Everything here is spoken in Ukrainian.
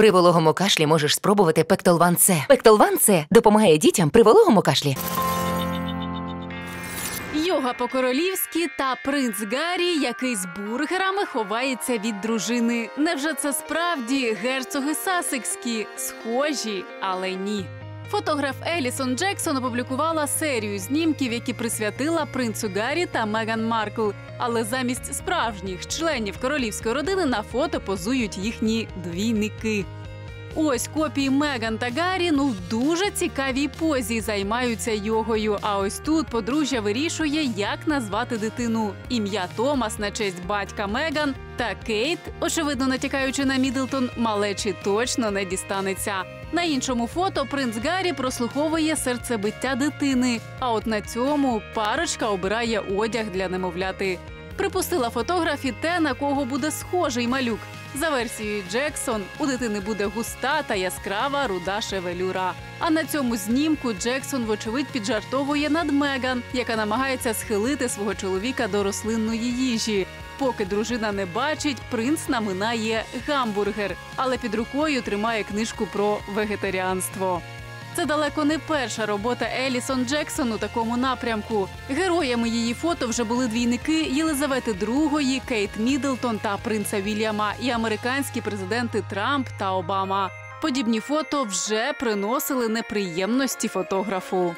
При вологому кашлі можеш спробувати Пектолван С. Пектолван С допомагає дітям при вологому кашлі. Йога по-королівськи та принц Гаррі, який з бургерами ховається від дружини. Невже це справді герцоги Сасекські? Схожі, але ні. Фотограф Елісон Джексон опублікувала серію знімків, які присвятила принцу Гаррі та Меган Маркл. Але замість справжніх членів королівської родини на фото позують їхні двійники. Ось копії Меган та Гаррі ну в дуже цікавій позі займаються йогою. А ось тут подружжя вирішує, як назвати дитину. Ім'я Томас на честь батька Меган та Кейт, очевидно натякаючи на Мідлтон, малечі точно не дістанеться. На іншому фото принц Гаррі прослуховує серцебиття дитини. А от на цьому парочка обирає одяг для немовляти. Припустила фотограф і те, на кого буде схожий малюк. За версією Джексон, у дитини буде густа та яскрава руда шевелюра. А на цьому знімку Джексон, вочевидь, піджартовує над Меган, яка намагається схилити свого чоловіка до рослинної їжі. Поки дружина не бачить, принц наминає гамбургер, але під рукою тримає книжку про вегетаріанство. Це далеко не перша робота Елісон Джексон у такому напрямку. Героями її фото вже були двійники Єлизавети II, Кейт Міддлтон та принца Вільяма і американські президенти Трамп та Обама. Подібні фото вже приносили неприємності фотографу.